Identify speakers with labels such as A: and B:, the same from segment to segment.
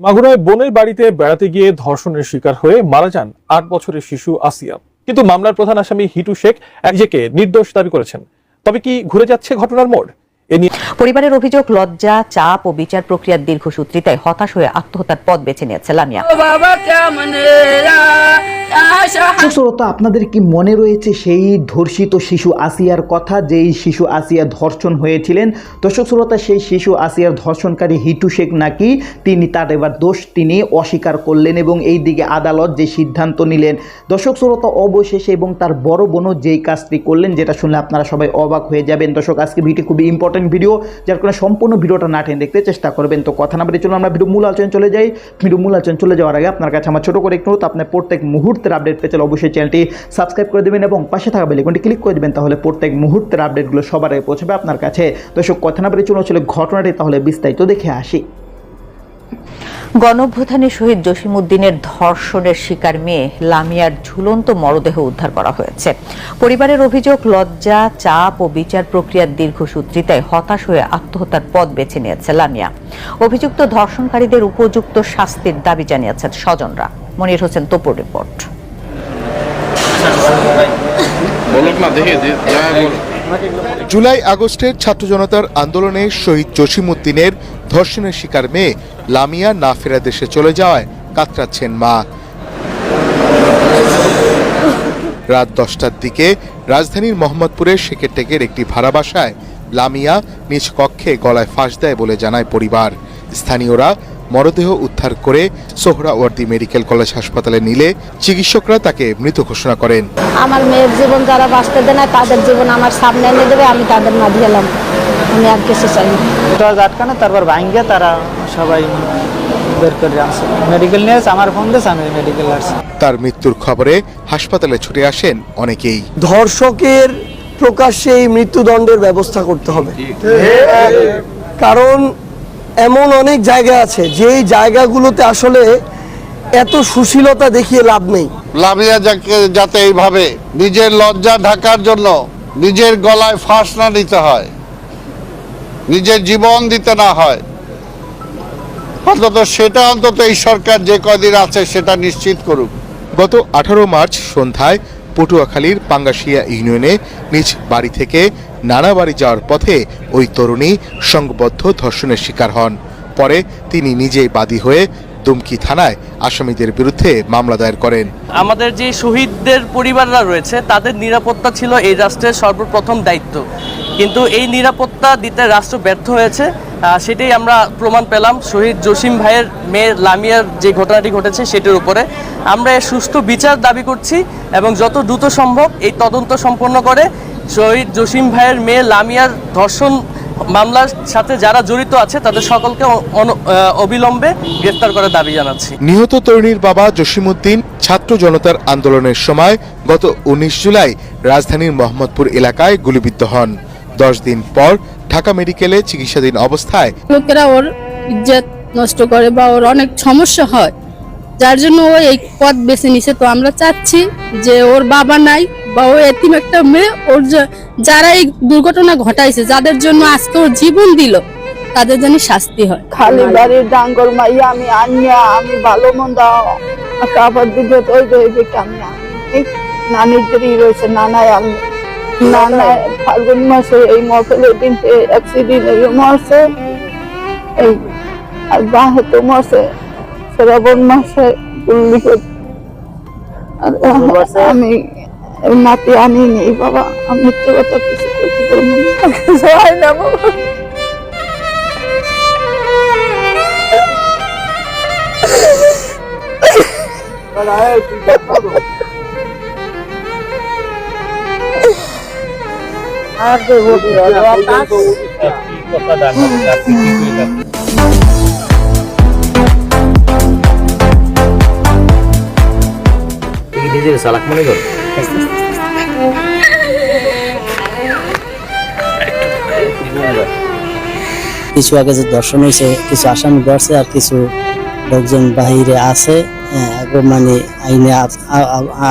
A: মাগুরায় বোনের বাড়িতে বেড়াতে গিয়ে ধর্ষণের শিকার হয়ে মারা যান আট বছরের শিশু আসিয়া। কিন্তু মামলার প্রধান আসামি হিটু শেখ নিজেকে নির্দোষ দাবি করেছেন। তবে কি ঘুরে যাচ্ছে ঘটনার মোড়?
B: পরিবারের অভিযোগ লজ্জা চাপ ও বিচার প্রক্রিয়ার দীর্ঘসূত্রিতায় হতাশ হয়ে আত্মহত্যার পথ বেছে নিয়েছে লামিয়া।
C: শ্রোতা আপনাদের কি মনে রয়েছে সেই ধর্ষিত শিশু আসিয়ার কথা, যেই শিশু আসিয়া ধর্ষণ হয়েছিলেন? দর্শক শ্রোতা সেই শিশু আসিয়ার ধর্ষণকারী হিটু শেখ নাকি? তিনি তার এবার দোষ তিনি অস্বীকার করলেন এবং এই দিকে আদালত যে সিদ্ধান্ত নিলেন। দর্শক শ্রোতা অবশেষে এবং তার বড় বোনও যেই কাজটি করলেন, যেটা শুনলে আপনারা সবাই অবাক হয়ে যাবেন। দর্শক, আজকে ভিডিও খুবই ইম্পর্টেন্ট ভিডিও যার কারণে সম্পূর্ণ ভিডিওটা না টেনে দেখতে চেষ্টা করবেন। তো কথা না বলে চলুন, আমরা ভিডিও মূল আলোচনা চলে যাই। ভিডিও মূল আলোচনা চলে যাওয়ার আগে আপনার কাছে আমার ছোট করে একটু আপনার প্রত্যেক মুহূর্তের আপডেট পেতে অবশ্যই চ্যানেলটি সাবস্ক্রাইব করে দেবেন এবং পাশে থাকা বেলিকনটি ক্লিক করে দেবেন, তাহলে প্রত্যেক মুহূর্তের আপডেটগুলো সবার আগে পৌঁছবে আপনার কাছে। দর্শক, কথা না বলে চলুন আসলে ঘটনাটি, তাহলে বিস্তারিত দেখে আসি।
B: গণঅভ্যুত্থানে শহীদ জসিমউদ্দিনের ধর্ষণের শিকার মেয়ে লামিয়ার ঝুলন্ত মরদেহ উদ্ধার করা হয়েছে। পরিবারের অভিযোগ, লজ্জা, চাপ ও বিচার প্রক্রিয়ার দীর্ঘসূত্রিতায় হতাশ হয়ে আত্মহত্যার পথ বেছে নিয়েছে লামিয়া। অভিযুক্ত ধর্ষণকারীদের উপযুক্ত শাস্তির দাবি জানিয়েছেন স্বজনরা। মনির হোসেন তোপর রিপোর্ট।
D: জুলাই আগস্টের ছাত্র জনতার আন্দোলনে শহীদ জসিমউদ্দিনের ধর্ষণের শিকার মেয়ে লামিয়া না ফেরা দেশে চলে যাওয়ায় কাতরাচ্ছেন মা। রাত দশটার দিকে রাজধানীর মোহাম্মদপুরের শেখেরটেকের একটি ভাড়া বাসায় লামিয়া নিজ কক্ষে গলায় ফাঁস দেয় বলে জানায় পরিবার। স্থানীয়রা মরদেহ উদ্ধার করে সোহরাওয়ার্দী মেডিকেল কলেজ হাসপাতালে নিলে চিকিৎসকরা তাকে মৃত ঘোষণা করেন।
E: আমার মেয়ের জীবন যারা বাঁচতে দেয় না তাদের জীবন আমার সামনে এনে দেবে আমি তাদের মাঝে এলাম। আমি আর কিছু চাই না।
F: আটকানো তারপর ভাঙ্গে তারা সবাই বের করে আনছে। মেডিকেল নিয়ে আমার ফোন দিয়েছে আমি মেডিকেল আসছি।
D: তার মৃত্যুর খবরে হাসপাতালে ছুটে আসেন অনেকেই।
G: ধর্ষকের প্রকাশ্যে এই মৃত্যুদণ্ডের ব্যবস্থা করতে হবে। কারণ এমন অনেক জায়গা আছে যেই জায়গাগুলোতে আসলে এত সুশীলতা দেখিয়ে লাভ নেই।
H: যাকে যাতে এইভাবে নিজের লজ্জা ঢাকার জন্য নিজের গলায় ফাঁস না নিতে হয় নিজের জীবন দিতে না হয়। অন্তত সেটা অন্তত এই সরকার যে কদিন আছে সেটা নিশ্চিত করুক।
D: গত আঠারো মার্চ সন্ধ্যায় পটুয়াখালীর পাঙ্গাশিয়া ইউনিয়নে নিজ বাড়ি থেকে নানা বাড়ি যাওয়ার পথে ওই তরুণী সংঘবদ্ধ ধর্ষণের শিকার হন। পরে তিনি নিজেই বাদী হয়ে দুমকি থানায় আসামিদের বিরুদ্ধে মামলা দায়ের করেন।
F: আমাদের যে শহীদদের পরিবাররা রয়েছে, তাদের নিরাপত্তা ছিল এই রাষ্ট্রের সর্বপ্রথম দায়িত্ব। কিন্তু এই নিরাপত্তা দিতে রাষ্ট্র ব্যর্থ হয়েছে সেটাই আমরা প্রমাণ পেলাম। শহীদ জসিম ভাইয়ের মেয়ের লামিয়ার যে ঘটনাটি ঘটেছে, সেটির উপরে। আমরা সুষ্ঠু বিচার দাবি করছি এবং যত দ্রুত সম্ভব এই তদন্ত সম্পন্ন করে শহীদ জসিম ভাইয়ের মেয়ে লামিয়ার ধর্ষণ মামলার সাথে যারা জড়িত আছে তাদের সকলকে অন- অবিলম্বে গ্রেফতার করার দাবি জানাচ্ছি।
D: নিহত তরুণীর বাবা জসিমউদ্দিন ছাত্র জনতার আন্দোলনের সময় গত উনিশ জুলাই রাজধানীর মোহাম্মদপুর এলাকায় গুলিবিদ্ধ হন। দশ দিন পর ঢাকা মেডিকেলে চিকিৎসাধীন অবস্থায়
E: লোকেরা ওর ইজ্জত নষ্ট করে বা ওর অনেক সমস্যা হয়। যার জন্য ও এই পথ বেছে নিছে। তো আমরা চাচ্ছি যে ওর বাবা নাই বা ও এতিম একটা মেয়ে ওর যারা এই দুর্ঘটনা ঘটাইছে যাদের জন্য আজকে ওর জীবন দিল তাদের যেন শাস্তি হয়।
I: খালি বাড়ির ডাঙ্গর মাইয়া আমি আনিয়া আমি ভালো মন্দ কাপড় দিবে ওই যে ওই যে নানির দেরি রয়েছে নানায় আমি নানায় ফাল্গুন মাসে এই মহফিলের দিন অ্যাক্সিডেন্ট হয়ে মরছে। এই আর বাহে তো মরছে শ্রাবণ মাসে গুল্লি করে আর আমি এই নাতি আনিনি বাবা আমি মিথ্যে কথা কিছু করতে পারব না সবাই মনে কর।
F: কিছু আগে যে দর্শন হয়েছে কিছু আসামি ধরছে আর কিছু লোকজন বাহিরে আছে মানে আইনে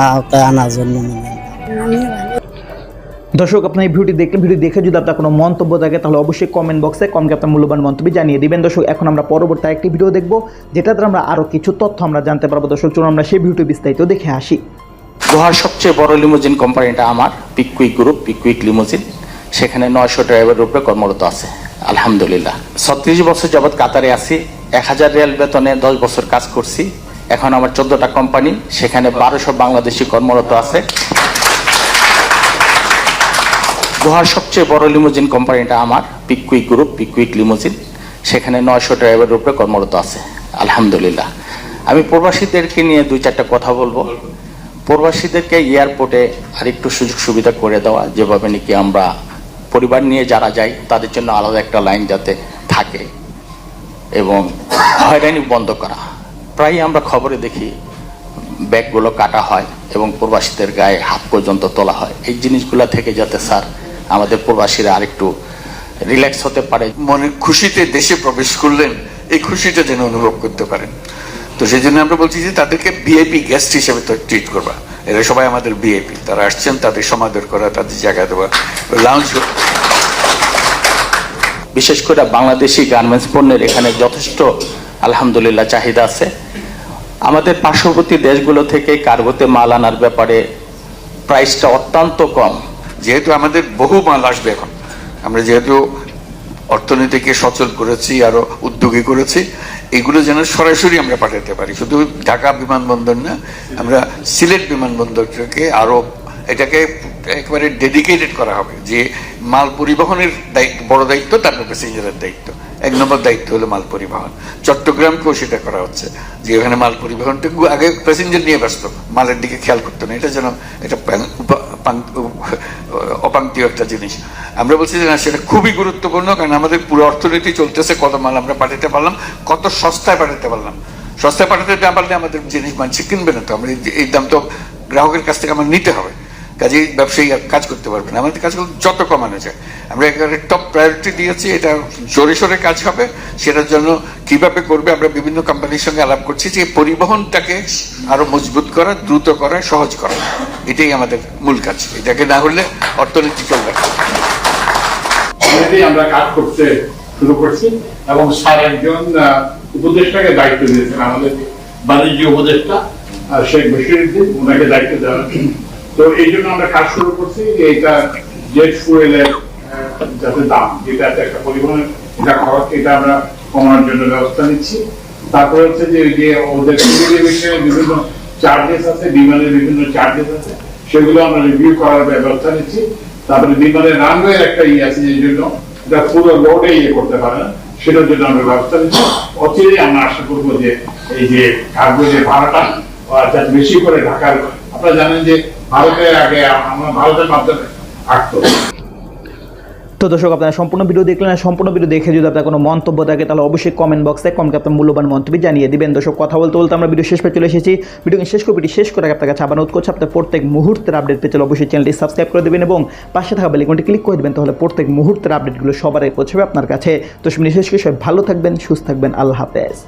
F: আওতায় আনার জন্য মানে
C: দর্শক, আপনার এই ভিডিওটি দেখলেন ভিডিও দেখে যদি আপনার কোনো মন্তব্য থাকে, তাহলে অবশ্যই কমেন্ট বক্সে কমকে আপনার মূল্যবান মন্তব্য জানিয়ে দিবেন। দর্শক, এখন আমরা পরবর্তী একটি ভিডিও দেখব যেটাতে আমরা আরও কিছু তথ্য আমরা জানতে পারব। দর্শক, চলুন আমরা সেই ভিডিওটি বিস্তারিত দেখে আসি।
J: দোহার সবচেয়ে বড় লিমোজিন কোম্পানিটা আমার পিকুইক গ্রুপ পিকুইক লিমোজিন সেখানে নয়শো ড্রাইভারের উপরে কর্মরত আছে। আলহামদুলিল্লাহ। ছত্রিশ বছর যাবৎ কাতারে আছি। এক হাজার রিয়াল বেতনে দশ বছর কাজ করছি। এখন আমার চোদ্দটা কোম্পানি সেখানে বারোশো বাংলাদেশি কর্মরত আছে। দোহার সবচেয়ে বড় লিমোজিন কোম্পানিটা আমার পিকুইক গ্রুপ পিকুইক লিমোজিন সেখানে নয়শো ড্রাইভারের উপরে কর্মরত আছে। আলহামদুলিল্লাহ। আমি প্রবাসীদেরকে নিয়ে দুই চারটা কথা বলব। প্রবাসীদেরকে এয়ারপোর্টে আরেকটু সুযোগ সুবিধা করে দেওয়া, যেভাবে নাকি আমরা পরিবার নিয়ে যারা যাই, তাদের জন্য আলাদা একটা লাইন যাতে থাকে এবং হয়রানি বন্ধ করা। প্রায় আমরা খবরে দেখি, ব্যাগগুলো কাটা হয় এবং প্রবাসীদের গায়ে হাত পর্যন্ত তোলা হয়। এই জিনিসগুলো থেকে যাতে স্যার আমাদের প্রবাসীরা আরেকটু রিল্যাক্স হতে পারে।
K: মনে খুশিতে দেশে প্রবেশ করলেন এই খুশিটা যেন অনুভব করতে পারেন। তো সেই জন্য আমরা বলছি যে তাদেরকে বিআইপি গেস্ট হিসেবে তো ট্রিট করবা। এরা সবাই আমাদের বিআইপি তারা আসছেন তাদের সমাদর করা তাদের জায়গা দেওয়া লাউঞ্জ
J: বিশেষ করে বাংলাদেশি গার্মেন্টস পণ্যের এখানে যথেষ্ট আলহামদুলিল্লাহ চাহিদা আছে। আমাদের পার্শ্ববর্তী দেশগুলো থেকে কার্গোতে মাল আনার ব্যাপারে প্রাইসটা অত্যন্ত কম।
K: যেহেতু আমাদের বহু মাল আসবে এখন। আমরা যেহেতু অর্থনীতিকে সচল করেছি, আরও উদ্যোগী করেছি, এগুলো যেন সরাসরি আমরা পাঠাতে পারি। শুধু ঢাকা বিমানবন্দর না, আমরা সিলেট বিমানবন্দরকে আরও, এটাকে একেবারে ডেডিকেটেড করা হবে যে মাল পরিবহনের দায়িত্ব, বড় দায়িত্ব তারপর প্যাসেঞ্জারের দায়িত্ব। এক নম্বর দায়িত্ব হলো মাল পরিবহন। চট্টগ্রামকেও সেটা করা হচ্ছে যে ওখানে মাল পরিবহনটুকু আগে প্যাসেঞ্জার নিয়ে ব্যস্ত, মালের দিকে খেয়াল করতো না। এটা যেন এটা অপাঙ্ক্তীয় একটা জিনিস। আমরা বলছি যে না, সেটা খুবই গুরুত্বপূর্ণ, কারণ আমাদের পুরো অর্থনীতি চলতেছে, কত মাল আমরা পাঠাতে পারলাম, কত সস্তায় পাঠাতে পারলাম। সস্তায় পাঠাতে না পারলে আমাদের জিনিস মানুষ কিনবে না তো। আমরা এই- এই দাম তো গ্রাহকের কাছ থেকে আমার নিতে হবে। কাজেই ব্যবসায়ী কাজ করতে পারবে না। আমাদের কাজগুলো যত কমানো যায়। আমরা এখানে টপ প্রায়োরিটি দিয়েছি, এটা জোরে সোরে কাজ হবে। সেটার জন্য কীভাবে করবে আমরা বিভিন্ন কোম্পানির সঙ্গে আলাপ করছি যে পরিবহনটাকে আরও মজবুত করা, দ্রুত করা, সহজ করা। এটাই আমাদের মূল কাজ। এটাকে না হলে অর্থনীতি চলবে
L: আমরা কাজ করতে শুরু করছি এবং স্যার একজন উপদেষ্টাকে দায়িত্ব দিয়েছেন আমাদের বাণিজ্য উপদেষ্টা শেখ বশিরুদ্দিন। ওনাকে দায়িত্ব দেওয়া। তো এই জন্য আমরা কাজ শুরু করছি যে এটা জেট ফুয়েলের যাতে দাম, যেটা একটা পরিবহনের, এটা খরচ, এটা আমরা কমানোর জন্য ব্যবস্থা নিচ্ছি। তারপরে হচ্ছে যে যে ওদের বিভিন্ন চার্জেস আছে, বিমানের বিভিন্ন চার্জেস আছে, সেগুলো আমরা রিভিউ করার ব্যবস্থা নিচ্ছি। তারপরে বিমানের রানওয়ের একটা ইয়ে আছে যে জন্য এটা পুরো রোডে ইয়ে করতে পারে না, সেটার জন্য আমরা ব্যবস্থা নিচ্ছি। অচিরেই আমরা আশা করব যে এই যে কার্গো যে ভাড়াটা বেশি করে ঢাকার, আপনারা জানেন যে ভারতের আগে ভারতের মাধ্যমে আঁকতো।
C: তো দর্শক, আপনারা সম্পূর্ণ ভিডিও দেখলেন আর সম্পূর্ণ ভিডিও দেখে যদি আপনার কোনো মন্তব্য থাকে, তাহলে অবশ্যই কমেন্ট বক্সে কমকে আপনার মূল্যবান মন্তব্য জানিয়ে দিবেন। দর্শক, কথা বলতে বলতে আমরা ভিডিও শেষ পেয়ে চলে এসেছি। ভিডিও শেষ করে ভিডিও শেষ করে আপনার কাছে আবার অনুরোধ করছি, আপনার প্রত্যেক মুহূর্তের আপডেট পেতে হলে অবশ্যই চ্যানেলটি সাবস্ক্রাইব করে দেবেন এবং পাশে থাকা বেলিকনটি ক্লিক করে দেবেন, তাহলে প্রত্যেক মুহূর্তের আপডেটগুলো সবার আগে পৌঁছবে আপনার কাছে। তো সব শেষ করে সবাই ভালো থাকবেন, সুস্থ থাকবেন, আল্লাহ হাফেজ।